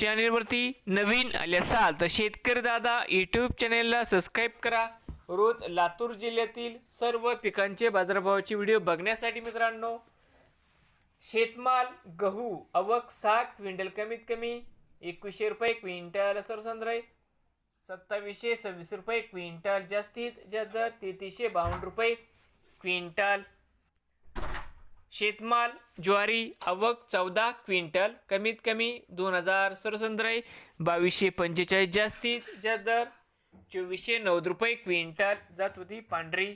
चॅनेलवरती नवीन आले असाल तर शेतकरी दादा यूट्यूब चॅनेलला सबस्क्राईब करा. रोज लातूर जिल्ह्यातील सर्व पिकांचे बाजारभावाचे व्हिडिओ बघण्यासाठी मित्रांनो शेतमाल गहू अवक सहा क्विंटल कमीत कमी एकवीसशे रुपये क्विंटल सरसंद्राई सत्तावीसशे सव्वीस रुपये क्विंटल जास्तीत जास्त तेहतीसशे बावन्न रुपये क्विंटल. शेतमाल ज्वारी आवक चौदा क्विंटल कमीत कमी दोन हजार सरसंद्राई बावीसशे पंचेचाळीस जास्तीत जास्त दर चोवीसशे नव्वद रुपये क्विंटल जात होती पांढरी.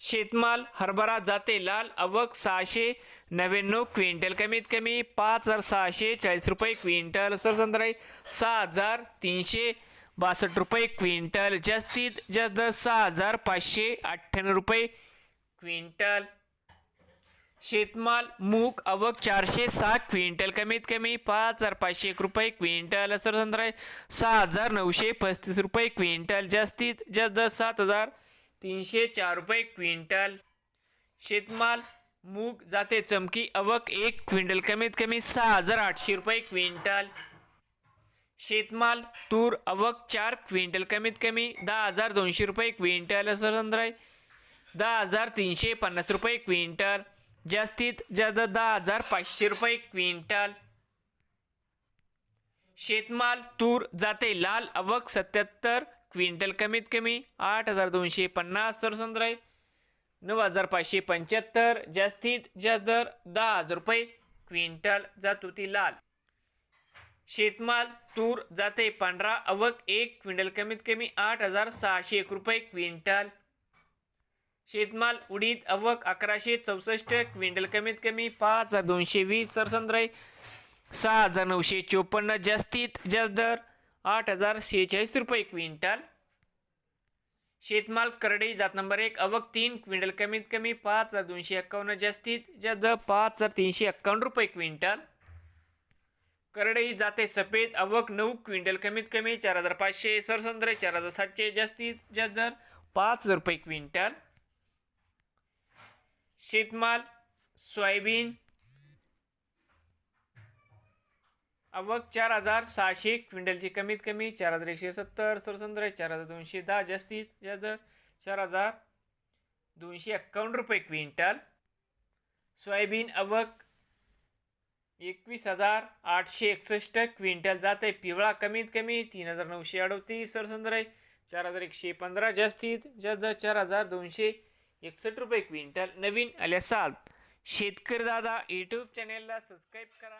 शेतमाल हरभरा जाते लाल अवक सहाशे नव्याण्णव क्विंटल कमीत कमी पाच हजार सहाशे चाळीस रुपये क्विंटल सरसंद्राई सहा हजार तीनशे बासष्ट रुपये क्विंटल जास्तीत जास्त सहा हजार पाचशे अठ्ठ्याण्णव रुपये क्विंटल. शेतमाल मूग अवक चारशे साठ क्विंटल. कमीत कमी पाच हजार पाचशे एक रुपये क्विंटल. सरसंद्राई सहा हजार नऊशे पस्तीस रुपये क्विंटल. जास्तीत जास्त सात हजार तीनशे चार रुपये क्विंटल. शेतमाल मूग जाते चमकी अवक एक क्विंटल. कमीत कमी सहा हजार आठशे रुपये क्विंटल. शेतमाल तूर अवक चार क्विंटल. कमीत कमी दहा हजार दोनशे रुपये क्विंटल. सरसंद्राई दहा हजार तीनशे पन्नास रुपये क्विंटल. जास्तीत जास्त दहा हजार पाचशे रुपये क्विंटल. शेतमाल तूर जाते लाल अवक सत्याहत्तर क्विंटल कमीत कमी आठ हजार दोनशे पन्नास सरसंद्राई नऊ हजार पाचशे पंच्याहत्तर जास्तीत जास्त दर दहा हजार रुपये क्विंटल जात होती लाल. शेतमाल तूर जाते पांढरा अवक एक क्विंटल कमीत कमी आठ हजार सहाशे एक रुपये क्विंटल. शेतमाल उडीद अवक अकराशे चौसष्ट क्विंटल कमीत कमी पाच हजार दोनशे वीस सरसंद्राई सहा हजार नऊशे चोपन्न जास्तीत जास्त दर आठ हजार शेहेचाळीस रुपये क्विंटल. शेतमाल करडई जात नंबर एक अवक तीन क्विंटल कमीत कमी पाच हजार दोनशे एक्कावन्न जास्तीत जास्त पाच हजार तीनशे एक्कावन्न रुपये क्विंटल. करडई जाते सफेद अवक नऊ क्विंटल कमीत कमी चार हजार पाचशे सरसंद्रे चार हजार सातशे जास्तीत जास्त दर पाच हजार रुपये क्विंटल. शेतमाल सोयाबीन अवक चार हजार सहाशे क्विंटलची. कमीत कमी चार हजार एकशे सत्तर सरसंद्र चार हजार दोनशे दहा जास्तीत जास्त चार हजार दोनशे एक्कावन्न रुपये क्विंटल. सोयाबीन अवक एकवीस हजार आठशे एकसष्ट क्विंटल जात आहे पिवळा कमीत कमी तीन हजार नऊशे अडतीस सरसंद्र चार हजार एकशे पंधरा जास्तीत जास्त चार हजार दोनशे एकसष्ट रुपये क्विंटल नवीन आल्या असाल शेतकरी दादा यूट्यूब चॅनेलला सबस्क्राईब करा.